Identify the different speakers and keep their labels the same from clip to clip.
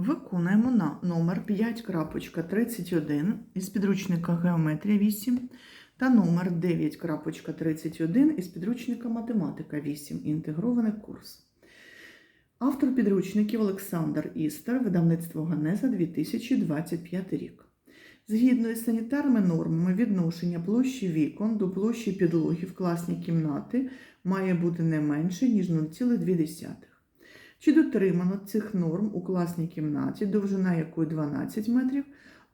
Speaker 1: Виконуємо на номер 5.31 із підручника Геометрія 8 та номер 9.31 із підручника Математика 8. Інтегрований курс. Автор підручників Олександр Істер, видавництво Ганеза 2025 рік. Згідно із санітарними нормами, відношення площі вікон до площі підлоги в класній кімнати має бути не менше, ніж 0,2. Чи дотримано цих норм у класній кімнаті, довжина якої 12 метрів,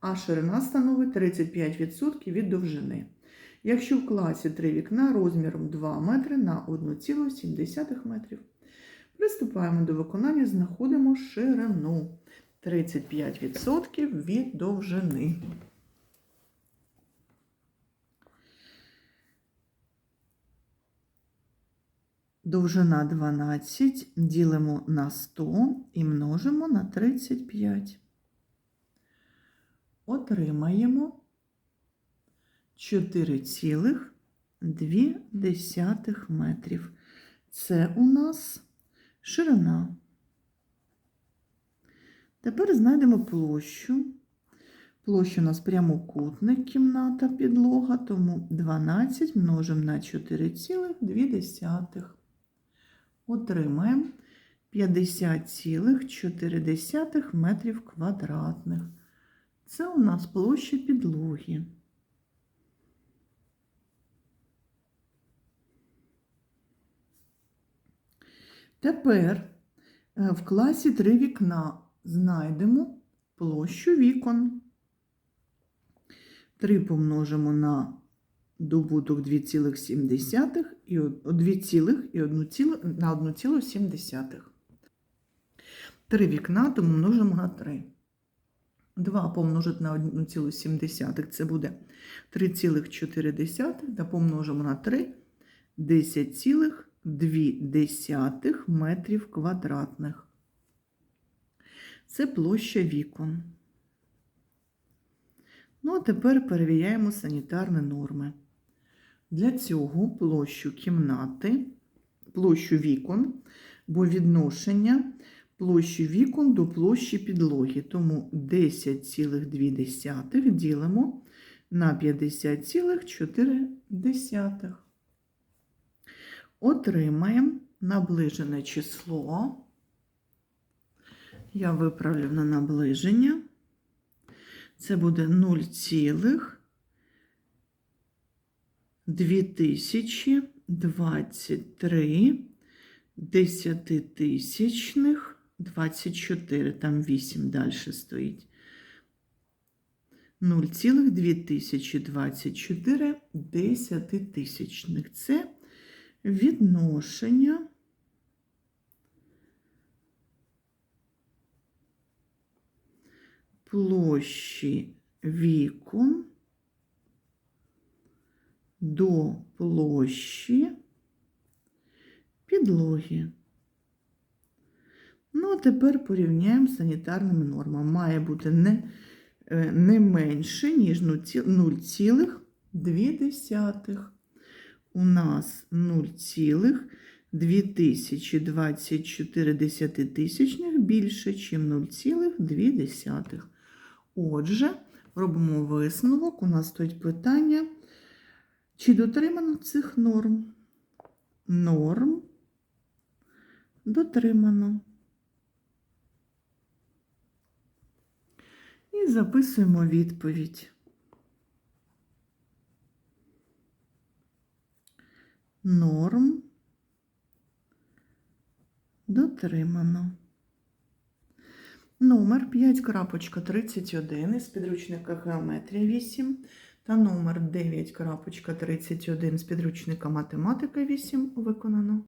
Speaker 1: а ширина становить 35% від довжини. Якщо в класі три вікна розміром 2 метри на 1,7 метрів. Приступаємо до виконання, знаходимо ширину 35% від довжини. Довжина 12 ділимо на 100 і множимо на 35. Отримаємо 4,2 метрів. Це у нас ширина. Тепер знайдемо площу. Площа у нас прямокутник, кімната, підлога, тому 12 множимо на 4,2. Отримаємо 50,4 метрів квадратних. Це у нас площа підлоги. Тепер е, в класі три вікна знайдемо площу вікон. 3 помножимо на добуток 2,7 і 2,1 на 1,7. 3 вікна, тому множимо на 3. 2 помножити на 1,7 це буде 3,4 та помножимо на 3 10,2 метрів квадратних. Це площа вікон. Ну, а тепер перевіряємо санітарні норми. Для цього площу кімнати, площу вікон, бо відношення площі вікон до площі підлоги. Тому 10,2 ділимо на 50,4. Отримаємо наближене число. Я виправлю на наближення. Це буде 0,2023 десятитисячних 24, там 8 далі стоїть. 0,2024 десятитисячних. Це відношення площі вікон до площі підлоги. Ну, а тепер порівняємо з санітарними нормами. Має бути не, е, не менше, ніж 0,2. У нас 0,2024 десятитисячних більше, ніж 0,2. Отже, робимо висновок. У нас стоїть питання, чи дотримано цих норм? Норм дотримано. І записуємо відповідь. Норм дотримано. Номер 5.31 із підручника Геометрія 8 та номер 9.31 з підручника Математика 8 виконано.